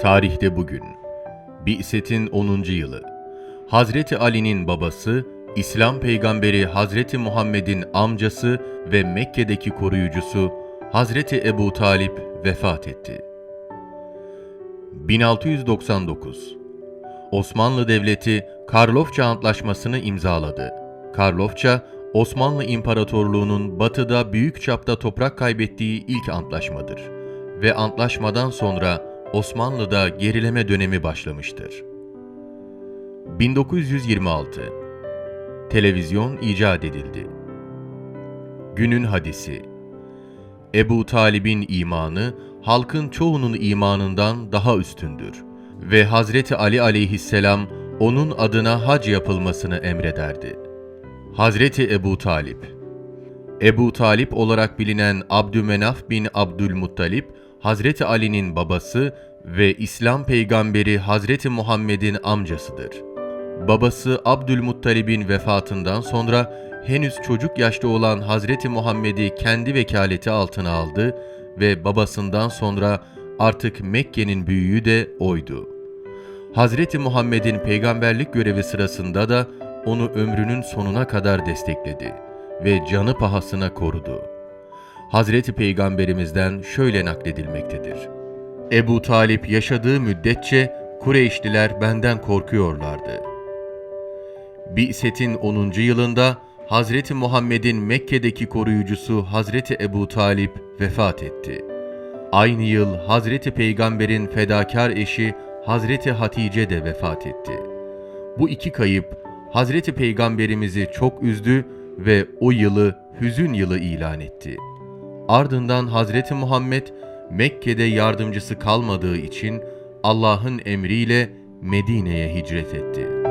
Tarihte bugün, Bi'set'in 10. yılı, Hazreti Ali'nin babası, İslam peygamberi Hazreti Muhammed'in amcası ve Mekke'deki koruyucusu Hazreti Ebu Talip vefat etti. 1699 Osmanlı Devleti Karlofça Antlaşması'nı imzaladı. Karlofça, Osmanlı İmparatorluğu'nun batıda büyük çapta toprak kaybettiği ilk antlaşmadır ve antlaşmadan sonra Osmanlı'da gerileme dönemi başlamıştır. 1926 Televizyon icat edildi. Günün hadisi Ebu Talib'in imanı halkın çoğunun imanından daha üstündür ve Hazreti Ali aleyhisselam onun adına hac yapılmasını emrederdi. Hazreti Ebu Talip Ebu Talip olarak bilinen Abdümenaf bin Abdülmuttalip, Hazreti Ali'nin babası ve İslam peygamberi Hazreti Muhammed'in amcasıdır. Babası Abdülmuttalib'in vefatından sonra henüz çocuk yaşta olan Hazreti Muhammed'i kendi vekaleti altına aldı ve babasından sonra artık Mekke'nin büyüğü de oydu. Hazreti Muhammed'in peygamberlik görevi sırasında da onu ömrünün sonuna kadar destekledi ve canı pahasına korudu. Hazreti Peygamberimizden şöyle nakledilmektedir. Ebu Talip yaşadığı müddetçe Kureyşliler benden korkuyorlardı. Bi'set'in 10. yılında Hazreti Muhammed'in Mekke'deki koruyucusu Hazreti Ebu Talip vefat etti. Aynı yıl Hazreti Peygamber'in fedakar eşi Hazreti Hatice de vefat etti. Bu iki kayıp Hazreti Peygamberimizi çok üzdü ve o yılı hüzün yılı ilan etti. Ardından Hazreti Muhammed Mekke'de yardımcısı kalmadığı için Allah'ın emriyle Medine'ye hicret etti.